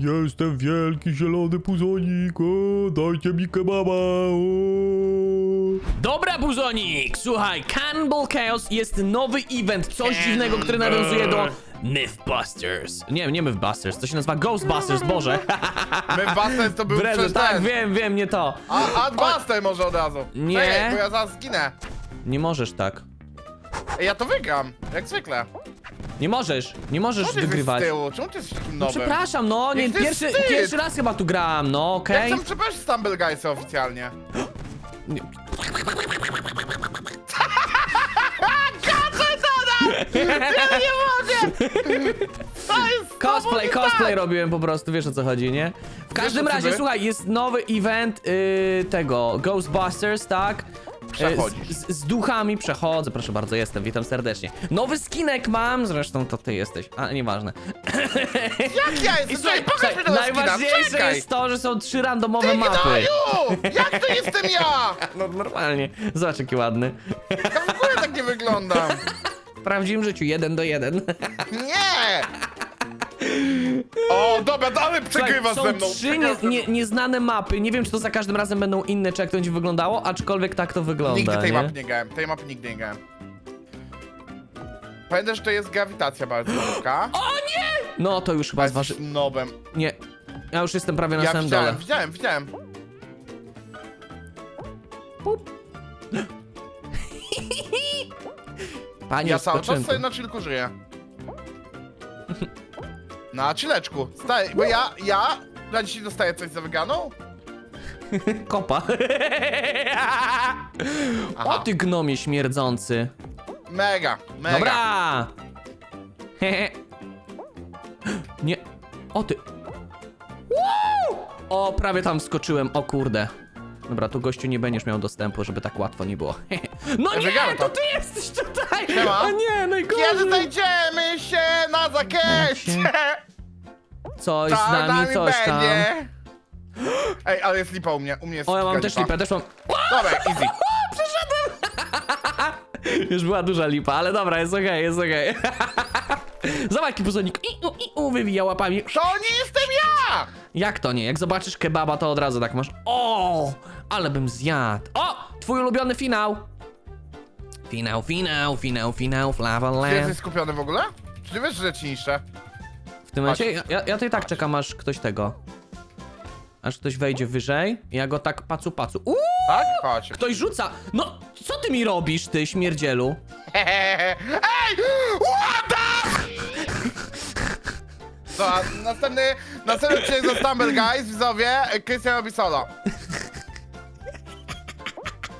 jestem wielki zielony puzonik, o, dajcie mi kebaba, o. Dobra, Buzonik! Słuchaj, Cannibal Chaos jest nowy event, coś dziwnego, który nawiązuje do Mythbusters. Nie, nie Mythbusters, to się nazywa Ghostbusters, Boże. Mythbusters to był przecież tak, ten. wiem, wiem, nie to. A Adbuster może od razu. Nie. Czekaj, bo ja zaraz zginę. Nie możesz tak. Ej, ja to wygram, jak zwykle. Nie możesz, nie możesz Co ty jesteś z wygrywać. tyłu? Czemu ty jesteś takim No nowym? przepraszam, no, nie, to pierwszy, wstyd. pierwszy raz chyba tu gram, no, Jak okej? chcę przeprosić Stumble oficjalnie. Nie. To jest Cosplay, nie cosplay robiłem po prostu, wiesz o co chodzi, nie? W każdym co razie, ty? słuchaj, jest nowy event yy, tego, Ghostbusters, tak? Przechodzisz. Z, z, z duchami przechodzę, proszę bardzo, jestem, witam serdecznie. Nowy skinek mam, zresztą to ty jesteś, ale nieważne. Jak ja jestem? słuchaj, pokaż mi tego skina, najważniejsze czekaj! jest to, że są trzy randomowe Ty mapy. gnoju! Jak to jestem ja? No normalnie, zobacz jaki ładny. Ja w ogóle tak nie wyglądam. W prawdziwym życiu, jeden do jeden. Nie! O, dobra, dalej przegrywasz są ze mną. trzy nie, nie, nieznane mapy, nie wiem czy to za każdym razem będą inne, czy jak to będzie wyglądało, aczkolwiek tak to wygląda, Nigdy tej nie? mapy nie grałem, tej mapy nigdy nie grałem. Pamiętasz, że to jest grawitacja bardzo wysoka? No to już chyba zważy... Nobem. Nie, ja już jestem prawie na Ja samym widziałem, dole. widziałem, widziałem. Panie Ja cały czas sobie na chillku żyję. Na chilleczku. Stary, bo ja, ja na dzisiaj dostaję coś za wygraną? Kopa. O ty gnomie śmierdzący. Mega, mega. Dobra! Nie. O ty. Woo! O, prawie tam wskoczyłem, o kurde. Dobra, tu gościu nie będziesz miał dostępu, żeby tak łatwo nie było. No nie, Wygrałem to to. ty jesteś tutaj! Siema. O nie, najgorzej! Kiedy znajdziemy się na zakresie? Coś z nami, coś tam. będzie. Ej, ale jest lipa u mnie, u mnie jest O, ja mam też lipę, też mam... Dobra, easy. Już była duża lipa, ale dobra, jest okej, jest okej. Zobacz, jaki puzonik. I, u, i, u, wywija łapami. To nie jestem ja! Jak to nie? Jak zobaczysz kebaba, to od razu tak masz. O, ale bym zjadł. O, twój ulubiony finał. Finał, finał, finał, finał, Ty jesteś skupiony w ogóle? Czy ty wiesz, że ci niszczę? W tym momencie, ja, ja, ja to i tak czekam, aż ktoś tego. Aż ktoś wejdzie wyżej. i Ja go tak pacu, pacu. Uuu, Tak? Chodź. ktoś rzuca. No, co ty mi robisz, ty śmierdzielu? Ej! The... To, a następny, następny odcinek do Stumble Guys, widzowie, Krystian robi solo.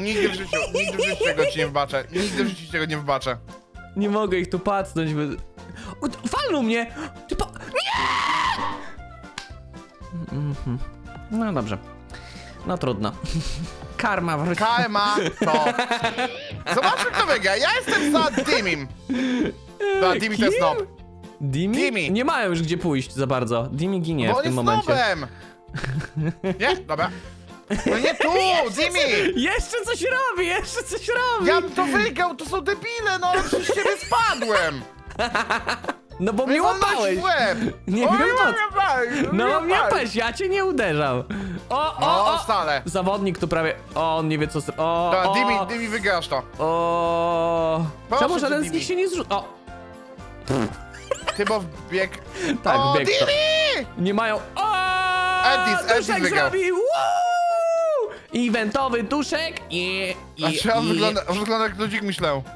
Nigdy w życiu, nigdy w życiu tego ci nie wybaczę. Nigdy w życiu tego nie wybaczę. Nie mogę ich tu pacnąć, by... O, t- Walnął mnie! Ty pa... Nie! Mhm. No dobrze. No trudno. Karma wróci. Karma to... Zobaczmy kto wygra. Ja jestem za Dimim. Za Dimi to jest Kim? Dimi? Dimi. Nie mają już gdzie pójść za bardzo. Dimi ginie Bo w on tym jest momencie. nobem. Nie? Dobra. No nie tu, Dimi! Jeszcze coś robi, jeszcze coś robi! Ja bym to wygrał, to są debile, no ale przez ciebie spadłem. No bo mnie łapałeś! Nie Oj, wiem łapałeś, No łapałeś. mnie łapałeś, ja cię nie uderzał. O, o, No, o! wcale. Zawodnik tu prawie... O, on nie wie co... z- O, Dobra, o, Dimi, Dimi wygrasz to. o. Proszę Czemu cię, żaden z Dimi. nich się nie zrzuca? O, bo wbieg... tak, o, bieg to. Dimi! Nie mają... O! Edis, Edis Duszek wygrał. zrobił! Woo! Eventowy duszek i... i, A czy on i... wygląda, on wygląda jak ludzik myślał.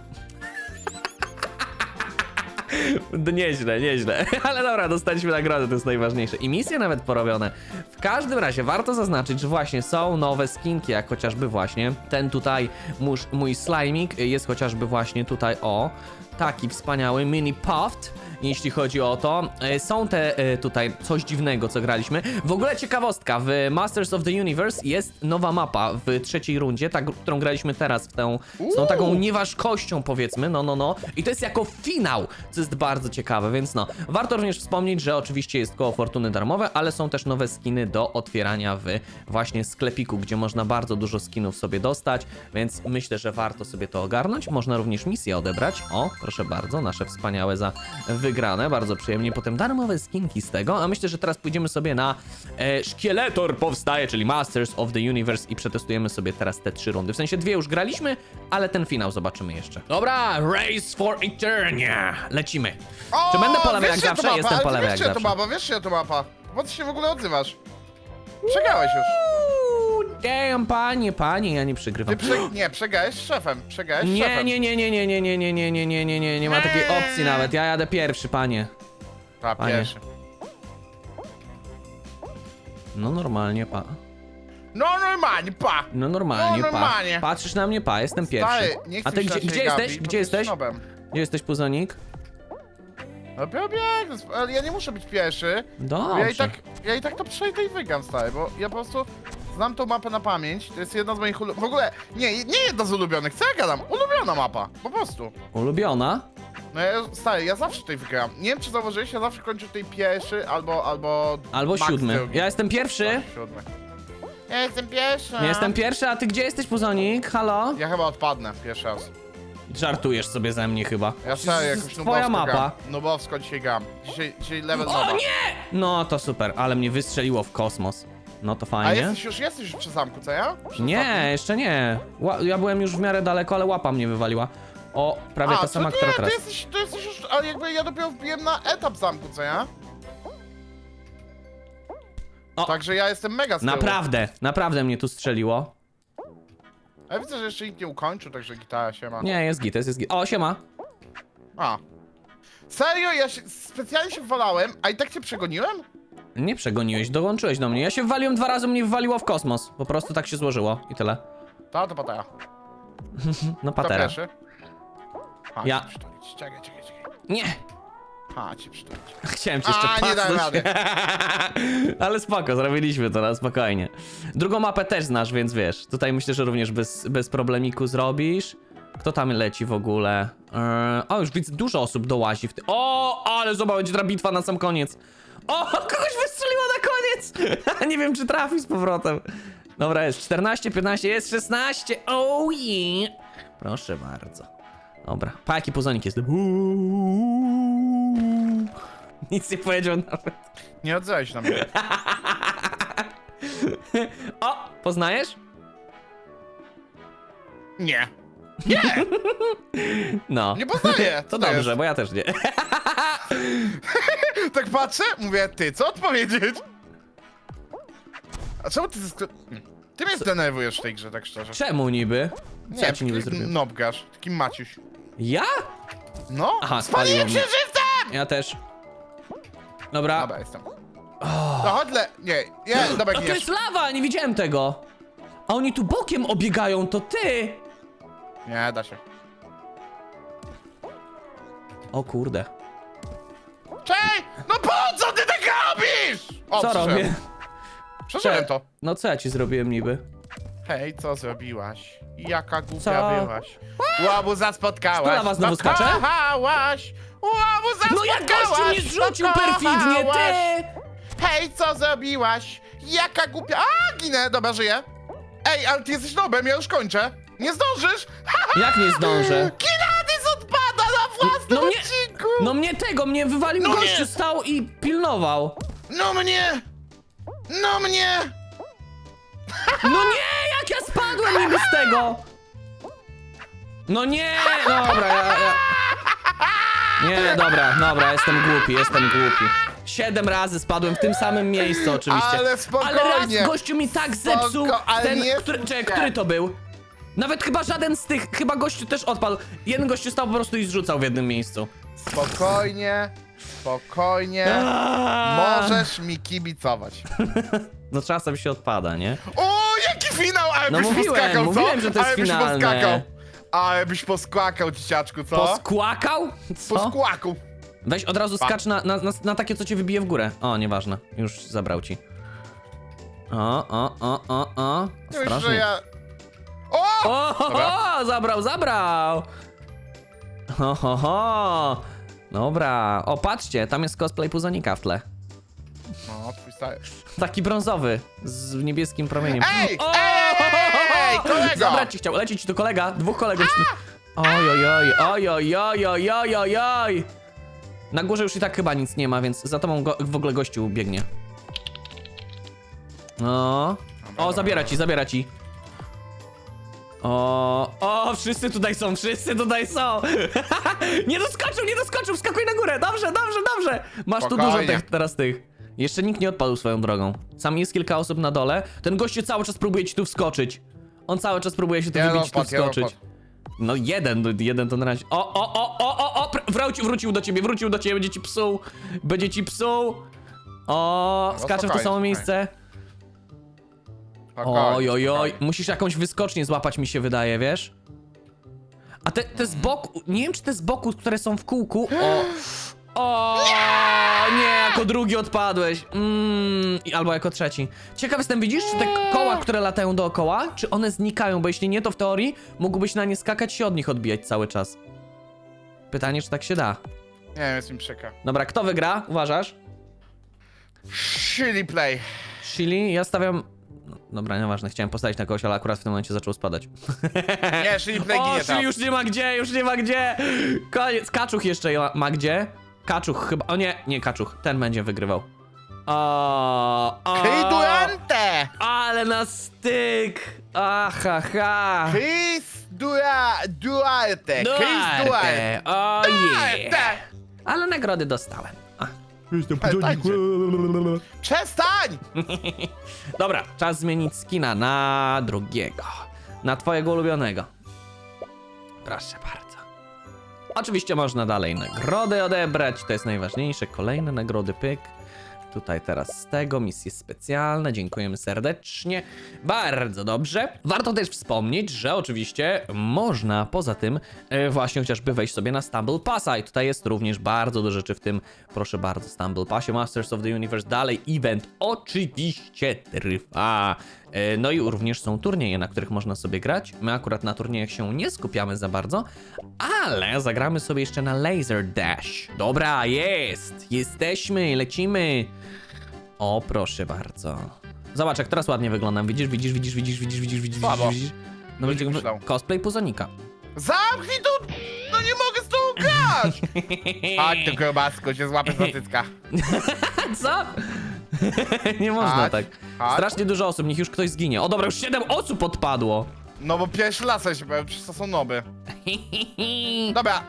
Nieźle, nieźle. Ale dobra, dostaliśmy nagrodę, to jest najważniejsze. I misje nawet porobione. W każdym razie warto zaznaczyć, że właśnie są nowe skinki, jak chociażby właśnie ten tutaj musz, mój slimik jest chociażby właśnie tutaj o taki wspaniały mini puffed. Jeśli chodzi o to, E, są te e, tutaj coś dziwnego, co graliśmy. W ogóle ciekawostka, w Masters of the Universe jest nowa mapa w trzeciej rundzie, ta, którą graliśmy teraz, w tę, z tą taką nieważkością powiedzmy, no no no. I to jest jako finał, co jest bardzo ciekawe, więc no. Warto również wspomnieć, że oczywiście jest koło fortuny darmowe, ale są też nowe skiny do otwierania w właśnie sklepiku, gdzie można bardzo dużo skinów sobie dostać, więc myślę, że warto sobie to ogarnąć. Można również misję odebrać. O, proszę proszę bardzo, nasze wspaniałe za wygrane, bardzo przyjemnie. Potem darmowe skinki z tego, a myślę, że teraz pójdziemy sobie na e, Szkieletor powstaje, czyli Masters of the Universe i przetestujemy sobie teraz te trzy rundy. W sensie dwie już graliśmy, ale ten finał zobaczymy jeszcze. Dobra, Race for Eternia, lecimy. O, Czy będę po lewej wiesz, jak to zawsze? mapa, Jestem ale po lewej wiesz, jak że to zawsze. mapa, wiesz, że to mapa. Po co się w ogóle odzywasz? Przegrałeś już. Damn, panie, panie, ja nie przegrywam. Ty prze... Nie, przegrałeś z szefem, przegrałeś z Nie, szefem. nie, nie, nie, nie, nie, nie, nie, nie, nie, nie, nie, nie, nie ma takiej Eee. opcji nawet. Ja jadę pierwszy, panie. A, Panie. pierwszy. No normalnie, pa. No normalnie, pa! No normalnie, No, normalnie. pa. Patrzysz na mnie, pa, jestem pierwszy. Stary, nie A ty gdzie, gdzie jesteś? bo Gdzie jesteś snobem. Gdzie jesteś, puzonik? No ja biegnę, ale ja nie muszę być pierwszy. bo Ja i, Dobrze. tak, ja i tak to przejdę i wygram, stary, bo ja po prostu znam tą mapę na pamięć. To jest jedna z moich ulu... W ogóle, nie, nie jedna z ulubionych, co ja gadam? Ulubiona mapa, po prostu. Ulubiona? No ja, stary, ja zawsze tutaj wygram. Nie wiem, czy zauważyłeś, ja zawsze kończę tutaj pierwszy albo, albo... Albo max siódmy. drugi. Ja jestem pierwszy. Tak, siódmy. Ja jestem pierwszy. Ja jestem pierwszy, a ty gdzie jesteś, puzonik? Halo? Ja chyba odpadnę pierwszy raz. Żartujesz sobie ze mnie chyba. Ja serio, jakoś Twoja nubowsko mapa. gram. Nubowsko dzisiaj gram. Dzisiaj, dzisiaj level O nowa. nie! No to super, ale mnie wystrzeliło w kosmos. No to A fajnie. jesteś już, jesteś już przy zamku, co ja? Przy Nie, jeszcze nie. Ła ja byłem już w miarę daleko, ale łapa mnie wywaliła. O, prawie A, ta to sama, nie, która to teraz. jesteś, to jesteś już, ale jakby ja dopiero wbiłem na etap zamku, co ja? O. Także ja jestem mega z tyłu. Naprawdę, naprawdę mnie tu strzeliło. A ja widzę, że jeszcze nikt nie ukończył, także gitara się ma. Nie, jest git, jest, jest git. O, siema. A. Serio? Ja się, specjalnie się wwalałem, a i tak cię przegoniłem? Nie przegoniłeś, dołączyłeś do mnie. Ja się wwaliłem dwa razy, mnie wywaliło w kosmos. Po prostu tak się złożyło i tyle. Ta, to patera. No Kto patera. pierwszy? Ha, Ja. ci przytulić. Czekaj, czekaj, czekaj. Nie! Ha, ci przytulić. Chciałem cię jeszcze A, nie dałem pasnąć. Ale spoko, zrobiliśmy to na spokojnie. Drugą mapę też znasz, więc wiesz. Tutaj myślę, że również bez, bez problemiku zrobisz. Kto tam leci w ogóle? Eee, o, już widzę, dużo osób dołazi w ty. O, ale zobacz, będzie ta bitwa na sam koniec. O, kogoś wystrzeliło na koniec! Nie wiem, czy trafi z powrotem. Dobra, jest 14, 15, jest 16. Oh yeah! Proszę bardzo. Dobra, pa jaki puzonik jest. Nic nie powiedział nawet. Nie odzywaj się na mnie. O, poznajesz? Nie. No. Nie poznaję. To Co dobrze, jest? bo ja też nie. Tak patrzę, mówię, ty, co odpowiedzieć? A czemu ty... zesk- Ty mnie zdenerwujesz w tej grze, tak szczerze. Czemu niby? Co ja ci niby taki zrobiłem? Nobgarz, taki Maciuś. Ja? No, Aha, spaliłem się żywcem! Ja też. Dobra. Dobra, jestem. No chodź le... Nie, nie, dobra, A to nie. jest lawa, nie widziałem tego. A oni tu bokiem obiegają, to ty. Nie, da się. O kurde. Cześć! No po co ty tak robisz? O, Co robię? Przeżyłem to. No co ja ci zrobiłem niby? Hej, co zrobiłaś? Jaka głupia Co? byłaś? Łabuza spotkałaś. Kto na was znowu skacze? Łabuza No jak spotkałaś! gościu mnie zrzucił perfidnie, ty! Hej, co zrobiłaś? Jaka głupia... A, ginę, dobra, żyję. Ej, ale ty jesteś nobem, ja już kończę. Nie zdążysz? Jak nie zdążę? Kinadys odpada na własnym No mnie- odcinku! No mnie tego, mnie wywalił No gościu, nie. stał i pilnował. No mnie! No mnie! No nie, jak ja spadłem niby z tego! No nie, dobra, ja, ja... Nie, dobra, dobra, jestem głupi, jestem głupi. Siedem razy spadłem w tym samym miejscu oczywiście. Ale Ale spokojnie. raz gościu mi tak zepsuł, Spoko, ale ten, nie który, czekaj, który to był? Nawet chyba żaden z tych, chyba gościu też odpadł. Jeden gościu stał po prostu i zrzucał w jednym miejscu. Spokojnie, spokojnie. Możesz mi kibicować. No czasem się odpada, nie? O, jaki finał! Ale No byś mówiłem, poskakał, co? mówiłem, że to jest Ale byś finalne. poskakał. Ale byś poskakał, dzieciaczku, co? Poskłakał? Co? Poskłakał. Weź od razu skacz na, na, na, na takie, co cię wybije w górę. O, nieważne. Już zabrał ci. O, o, o, o, o. Już, że ja... O! Ho, Dobra. zabrał, zabrał. Ho, ho, ho. Dobra. O, patrzcie, tam jest cosplay Puzonika w tle. No, twój stary. Taki brązowy, z niebieskim promieniem. Ej, O, ej, kolego! Zabrać ci chciał, leci ci tu kolega, dwóch kolegów. ci tu- Oj, oj, oj, oj, oj, oj, oj, oj, oj, oj. Na górze już i tak chyba nic nie ma, więc za tobą go, w ogóle gościu biegnie. No. O, zabiera ci, zabiera ci. O, o, wszyscy tutaj są, wszyscy tutaj są. nie doskoczył, nie doskoczył, skakuj na górę. Dobrze, dobrze, dobrze. Masz tu dużo Spokojnie. tych, teraz tych. Jeszcze nikt nie odpadł swoją drogą. Sam jest kilka osób na dole. Ten gościu cały czas próbuje ci tu wskoczyć. On cały czas próbuje się tu Jeden wybić, tu odpadł, jeden wskoczyć. No jeden, no jeden to na razie. O, o, o, o, o, o, pr- wrócił, wrócił do ciebie, wrócił do ciebie, będzie ci psuł, będzie ci psuł. O, No, skacze w to spokojnie, samo spokojnie. miejsce. Spokojnie, Oj, oj, oj, spokojnie. musisz jakąś wyskocznię złapać, mi się wydaje, wiesz? A te, te z boku, nie wiem czy te z boku, które są w kółku, o... O, nie, jako drugi odpadłeś. Mm, i- albo jako trzeci. Ciekaw jestem, widzisz, czy te koła, które latają dookoła, czy one znikają, bo jeśli nie, to w teorii mógłbyś na nie skakać i się od nich odbijać cały czas. Pytanie, czy tak się da. Nie wiem, jest mi przykro. Dobra, kto wygra? Uważasz? Shitty play. Chili? Ja stawiam... No, dobra, nieważne, chciałem postawić na kogoś, ale akurat w tym momencie zaczął spadać. Nie, shitty play O, czyli tam. już nie ma gdzie, już nie ma gdzie! Koniec, Kaczuch jeszcze ma, ma gdzie? Kaczuch chyba, o nie, nie Kaczuch, ten będzie wygrywał. O, o, Durante! ale na styk! Aha, ha! Chris Dura... Duarte! Chris Duarte! Duarte, o yeah! Duarte! Ale nagrody dostałem. Jestem Ale tańczy. Przestań! Dobra, czas zmienić skina na drugiego. Na twojego ulubionego. Proszę bardzo. Oczywiście można dalej nagrody odebrać, to jest najważniejsze. Kolejne nagrody, pyk. Tutaj teraz z tego, misje specjalne, dziękujemy serdecznie. Bardzo dobrze. Warto też wspomnieć, że oczywiście można poza tym e, właśnie chociażby wejść sobie na Stumble Passa i tutaj jest również bardzo dużo rzeczy w tym, proszę bardzo, Stumble Passie, Masters of the Universe, dalej event oczywiście trwa. E, No i również są turnieje, na których można sobie grać. My akurat na turniejach się nie skupiamy za bardzo, ale zagramy sobie jeszcze na Laser Dash. Dobra, jest! Jesteśmy, lecimy! O, proszę bardzo. Zobacz, jak teraz ładnie wyglądam. Widzisz, widzisz, widzisz, widzisz, widzisz, widzisz, widzisz, Słabo. widzisz. No widzisz, myślą. cosplay Puzonika. Zamknij tu! No nie mogę z tobą grać! Chodź tu grobasko, się złapę za cycka. Co? nie można Chodź, tak. chodź. Strasznie dużo osób, niech już ktoś zginie. O dobra, już 7 osób odpadło. No bo pierwszy raz się powiem, przecież to są noby. Dobra.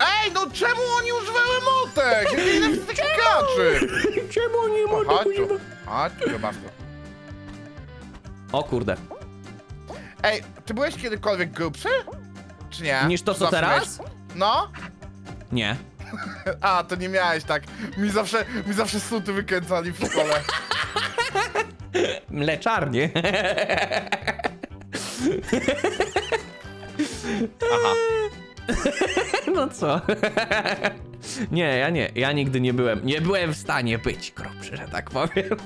Ej, no czemu oni używają emotek? Ja nie wiem, takich graczy. Czemu nie O, Chodź tu. Chodź tu. O kurde. Ej, ty byłeś kiedykolwiek grubszy? Czy nie? Niż to, co zawsze teraz? miałeś- No? Nie. A, to nie miałeś tak. Mi zawsze, mi zawsze suty wykręcali w szkole. Mleczarnie. Aha. No co? Nie, ja nie, ja nigdy nie byłem, nie byłem w stanie być grubszy, że tak powiem.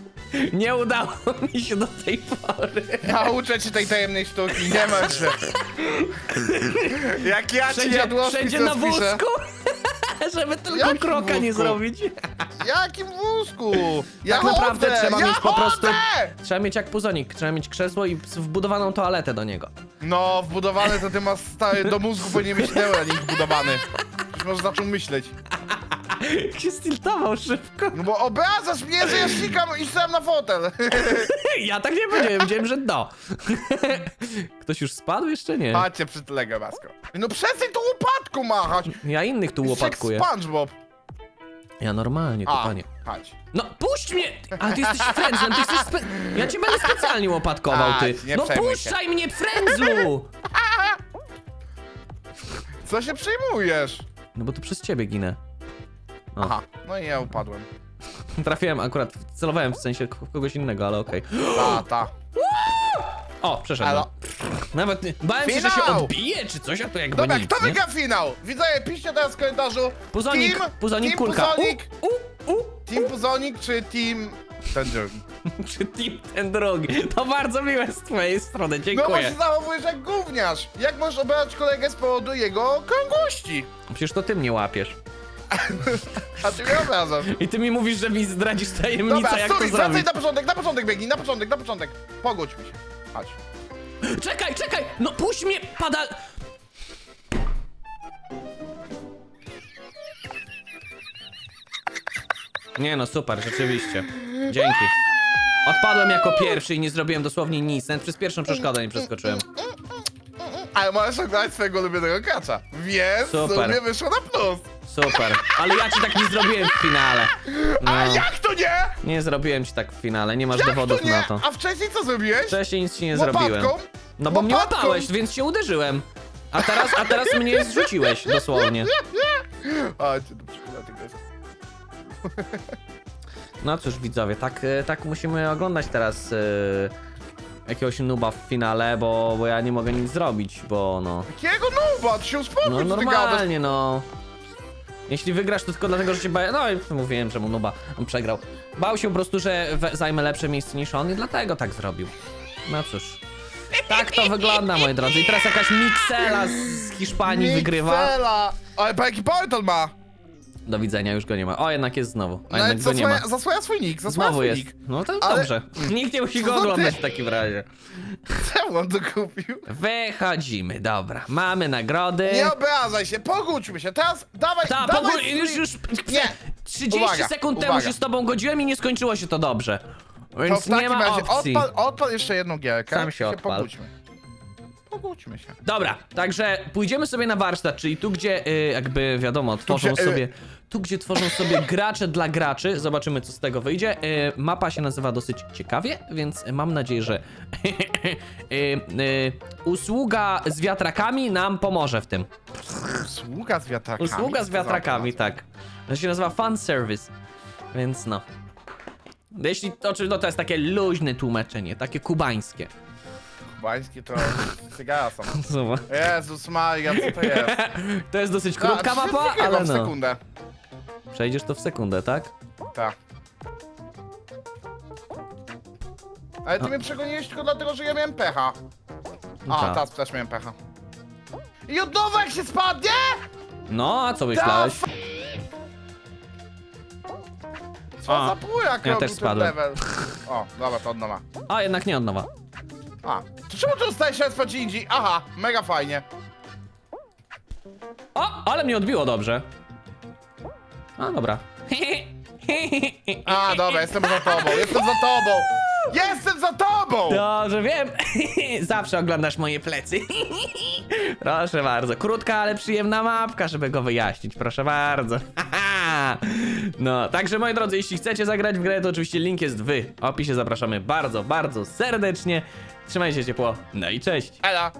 Nie udało mi się do tej pory. Nauczę cię tej tajemnej sztuki, nie masz się. Jak ja ci Wszędzie, jadłospis wszędzie na wózku, żeby tylko Jakim kroka nie wózku? zrobić. Jakim wózku? Ja Tak naprawdę chodzę, trzeba ja mieć po prostu- chodzę! Trzeba mieć jak puzonik, trzeba mieć krzesło i wbudowaną toaletę do niego. No, wbudowany to ty masz stary, do mózgu powinien mieć neuranik wbudowany. Już może zaczął myśleć. Jak się stiltował szybko. No bo obrazasz mnie, że ja sikam i stałem na fotel. Ja tak nie powiedziałem, powiedziałem, że do. Ktoś już spadł jeszcze nie? Chodźcie przy tyle, Basko. No przestań tą łopatką machać! Ja innych tu Jesteś jak łopatkuję. SpongeBob. Ja normalnie, to A, panie. chodź. No puść mnie! Ale ty jesteś frędzlem, ty jesteś spe... Ja cię będę specjalnie łopatkował, ty. Ać, nie No przejmuj się. puszczaj mnie, frędzlu! Co się przejmujesz? No bo to przez ciebie ginę. O. Aha, no i ja upadłem. Trafiłem akurat, celowałem w sensie k- kogoś innego, ale okej. Ta, ta. O, przeszedłem. Elo. Nawet nie... Bałem się, że się Finał! odbije czy coś, a to jakby Dobra, nic, kto nie? wygra finał? Widzowie, piszcie teraz w komentarzu. Puzonik, team, puzonik, team kulka. Puzonik, U, u, u. team Puzonik czy team... Tangerine? Czy team ten drogi? To bardzo miłe z twojej strony, No bo dziękuję. się zachowujesz jak gówniarz. Jak możesz obrać kolegę z powodu jego okrągłości? Przecież to ty mnie łapiesz. A ty miałem razem. I ty mi mówisz, że mi zdradzisz tajemnicę, Dobra, jak to sorry, wracaj zrobić. na początek, na początek biegnij, na początek, na początek. Pogódź mi się. Chodź. Czekaj, czekaj! No puść mnie, pada... Nie no, super, rzeczywiście. Dzięki. Odpadłem jako pierwszy i nie zrobiłem dosłownie nic. Nawet przez pierwszą przeszkodę nie przeskoczyłem. Ale możesz oglądać swojego ulubionego kacza. Więc Super. Super. sobie wyszło na plus. Super. Ale ja ci tak nie zrobiłem w finale. A No, jak to nie? nie zrobiłem ci tak w finale, nie masz Jak dowodów to nie? na to. A wcześniej co zrobiłeś? Wcześniej nic ci nie Łopatką? zrobiłem. No bo mnie Łopatką? łapałeś, więc się uderzyłem. A teraz, a teraz mnie zrzuciłeś, dosłownie. A, cię do przykładu tego jest. No cóż, widzowie, tak, e, tak musimy oglądać teraz e, jakiegoś nuba w finale, bo, bo ja nie mogę nic zrobić, bo no... Jakiego nuba? Ty się uspokój, No co ty gadasz? normalnie, no. Jeśli wygrasz, to tylko dlatego, że się bałem. No, i mówiłem, że mu nuba on przegrał. Bał się po prostu, że zajmę lepsze miejsce niż on i dlatego tak zrobił. No cóż. Tak to wygląda, moi drodzy. I teraz jakaś Mixela z Hiszpanii wygrywa. Miksela. Ale po jaki portal ma? Do widzenia, już go nie ma. O, jednak jest znowu. A No jednak go nie ma. zasłania, zasłania swój nick, zasłania Znowu swój jest. nick. No to Ale- dobrze. Nikt nie musi go oglądać w takim razie. Czemu on to kupił? Wychodzimy, dobra. Mamy nagrody. Nie obrażaj się, pogódźmy się. Teraz dawaj, Ta, dawaj pogó- swój- już, już. Nie. 30 Uwaga, sekund temu uwaga. się z tobą godziłem i nie skończyło się to dobrze. To Więc w nie takim ma razie opcji. odpal, odpal jeszcze jedną gierkę. Sam się odpal. Pogódźmy. Pogódźmy się. Dobra, także pójdziemy sobie na warsztat, czyli tu, gdzie y, jakby wiadomo, tworzą gdzie, y- sobie. Tu, gdzie tworzą sobie gracze dla graczy. Zobaczymy, co z tego wyjdzie. Y, mapa się nazywa dosyć ciekawie, więc mam nadzieję, że y, y, usługa z wiatrakami nam pomoże w tym. Usługa z wiatrakami. Usługa z wiatrakami, tak. To się nazywa fan service. Więc no. Jeśli to, czy no to jest takie luźne tłumaczenie, takie kubańskie. Kubańskie to cygara są. Zobacz. Jezus Maria, co to jest? To jest dosyć krótka mapa, ale w no. sekundę. Przejdziesz to w sekundę, tak? Tak. Ale ty A. mnie przegoniłeś tylko dlatego, że ja miałem pecha. A, tak. teraz też miałem pecha. I od nowa jak się spadnie? No, a co myślałeś? Co A, za bujak ja robił też ten spadłem. level? O, dobra, to od nowa. A, jednak nie od nowa. A, to czemu tu dostałeś śledztwo Ginji? Aha, mega fajnie. O, ale mnie odbiło dobrze. A, dobra. A, dobra, jestem za tobą, jestem za tobą! Jestem za tobą! Dobrze, wiem. Zawsze oglądasz moje plecy. Proszę bardzo. Krótka, ale przyjemna mapka, żeby go wyjaśnić. Proszę bardzo. No, także moi drodzy, jeśli chcecie zagrać w grę, to oczywiście link jest w opisie. Zapraszamy bardzo, bardzo serdecznie. Trzymajcie się ciepło. No i cześć. Ela!